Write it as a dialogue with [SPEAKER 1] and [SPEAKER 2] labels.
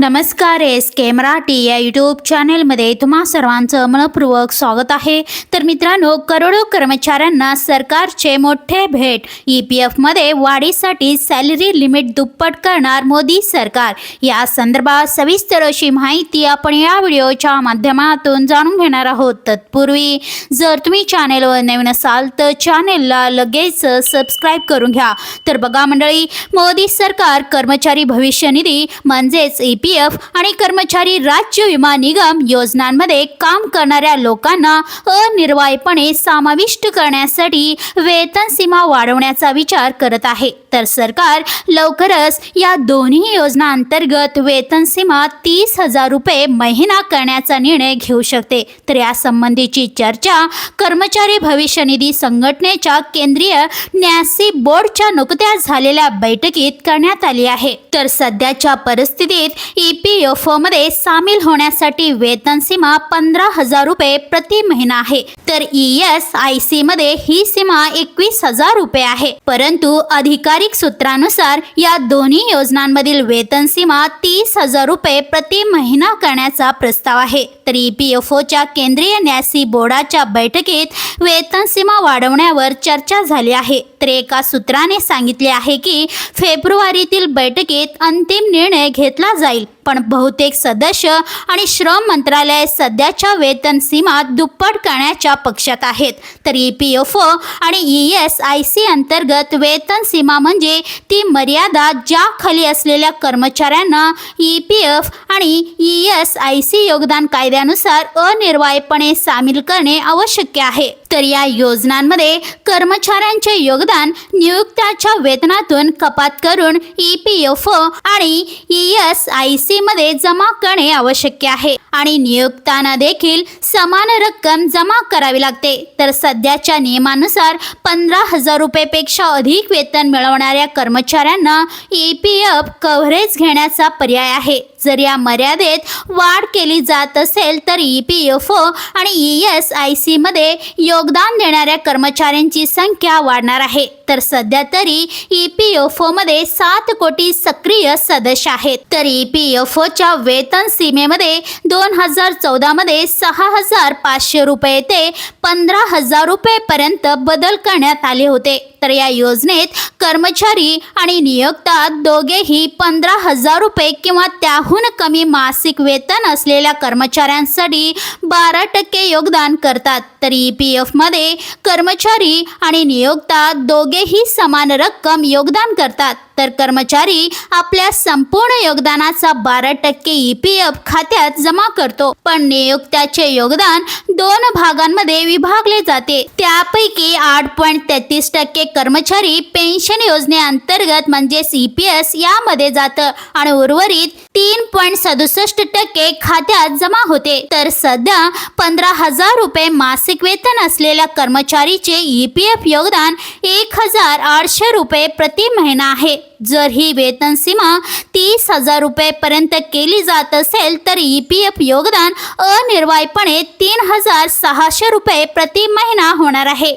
[SPEAKER 1] नमस्कार एस के मराठी या यूट्यूब चॅनेलमध्ये तुम्हा सर्वांचं मनपूर्वक स्वागत आहे. तर मित्रांनो करोडो कर्मचाऱ्यांना सरकारचे मोठे भेट. ई पी एफमध्ये वाढीसाठी सॅलरी लिमिट दुप्पट करणार मोदी सरकार. या संदर्भात सविस्तर अशी माहिती आपण या व्हिडिओच्या माध्यमातून जाणून घेणार आहोत. तत्पूर्वी जर तुम्ही चॅनेलवर नवीन असाल तर चॅनेलला लगेच सबस्क्राईब करून घ्या. तर बघा मंडळी मोदी सरकार कर्मचारी भविष्य निधी म्हणजेच ई पी एफ आणि कर्मचारी राज्य विमा निगम योजनांमध्ये काम करणाऱ्या लोकांना अनिर्वायपणे समाविष्ट करण्यासाठी वेतन सीमा वाढवण्याचा विचार करत आहे. तर सरकार लवकरच या दोन्ही योजना अंतर्गत वेतन सीमा तीस हजार रुपये महिना करण्याचा निर्णय घेऊ शकते. तर या संबंधीची चर्चा कर्मचारी भविष्य निधी संघटनेच्या केंद्रीय न्यासी बोर्डच्या नुकत्याच झालेल्या बैठकीत करण्यात आली आहे. तर सध्याच्या परिस्थितीत ई पी एफमध्ये सामील होण्यासाठी वेतन सीमा पंधरा हजार रुपये प्रति महिना आहे. तर ई एस आय सी मध्ये ही सीमा एकवीस हजार रुपये आहे. परंतु अधिकारिक सूत्रानुसार या दोन्ही योजनांमधील वेतन सीमा तीस हजार रुपये प्रति महिना करण्याचा प्रस्ताव आहे. तर ई पी एफ ओच्या केंद्रीय न्यासी बोर्डाच्या बैठकीत वेतन सीमा वाढवण्यावर चर्चा झाली आहे. तर एका सूत्राने सांगितले आहे की फेब्रुवारीतील बैठकीत अंतिम निर्णय घेतला जाईल. पण बहुतेक सदस्य आणि श्रम मंत्रालय सध्याच्या वेतन सीमा दुप्पट करण्याच्या पक्षात आहेत. तर ई पी एफ ओ आणि ई एस आय सी अंतर्गत वेतन सीमा म्हणजे ती मर्यादा ज्या खाली असलेल्या कर्मचाऱ्यांना ई पी एफ आणि ई एस आय सी योगदान कायद्यानुसार अनिर्वायपणे सामील करणे आवश्यक आहे. तर या योजनांमध्ये कर्मचाऱ्यांचे योगदान नियुक्त्याच्या वेतनातून कपात करून ई पी एफ ओ आणि ई एस आय सी मध्ये जमा करणे आवश्यक आहे. आणि नियुक्तांना देखील समान रक्कम जमा करावी लागते. तर सध्याच्या नियमानुसार पंधरा हजार रुपयेपेक्षा अधिक वेतन मिळवणाऱ्या कर्मचाऱ्यांना ई पी एफ कव्हरेज घेण्याचा पर्याय आहे. जर या मर्यादेत वाढ केली जात असेल तर ई पी एफ ओ आणि ई एस आय सीमध्ये योगदान देणाऱ्या कर्मचाऱ्यांची संख्या वाढणार आहे. तर सध्या तरी ई पी एफ ओमध्ये सात कोटी सक्रिय सदस्य आहेत. तर ई पी एफ ओच्या वेतन सीमेमध्ये दोन हजार चौदामध्ये सहा हजार पाचशे रुपये ते पंधरा हजार रुपयेपर्यंत बदल करण्यात आले होते. तर या योजनेत कर्मचारी आणि नियोक्ता दोघेही पंधरा हजार रुपये किंवा त्याहून कमी मासिक वेतन असलेल्या कर्मचाऱ्यांसाठी बारा टक्के योगदान करतात. तर ई पी एफमध्ये कर्मचारी आणि नियोक्ता दोघेही समान रक्कम योगदान करतात. तर कर्मचारी आपल्या संपूर्ण योगदानाचा बारा टक्के ईपीएफ खात्यात जमा करतो. पण नियोक्त्याचे योगदान दोन भागांमध्ये विभागले जाते. त्यापैकी आठ पॉईंट तेहतीस टक्के कर्मचारी पेन्शन योजनेअंतर्गत म्हणजे सी पी एस यामध्ये जातं आणि उर्वरित तीन पॉईंट सदुसष्ट टक्के खात्यात जमा होते. तर सध्या पंधरा हजार रुपये मासिक वेतन असलेल्या कर्मचारीचे ई पी एफ योगदान एक हजार आठशे रुपये प्रति महिना आहे. जर ही वेतन सीमा तीस हजार रुपयेपर्यंत केली जात असेल तर ई पी एफ योगदान अनिर्वायपणे तीन हजार सहाशे रुपये प्रति महिना होणार आहे.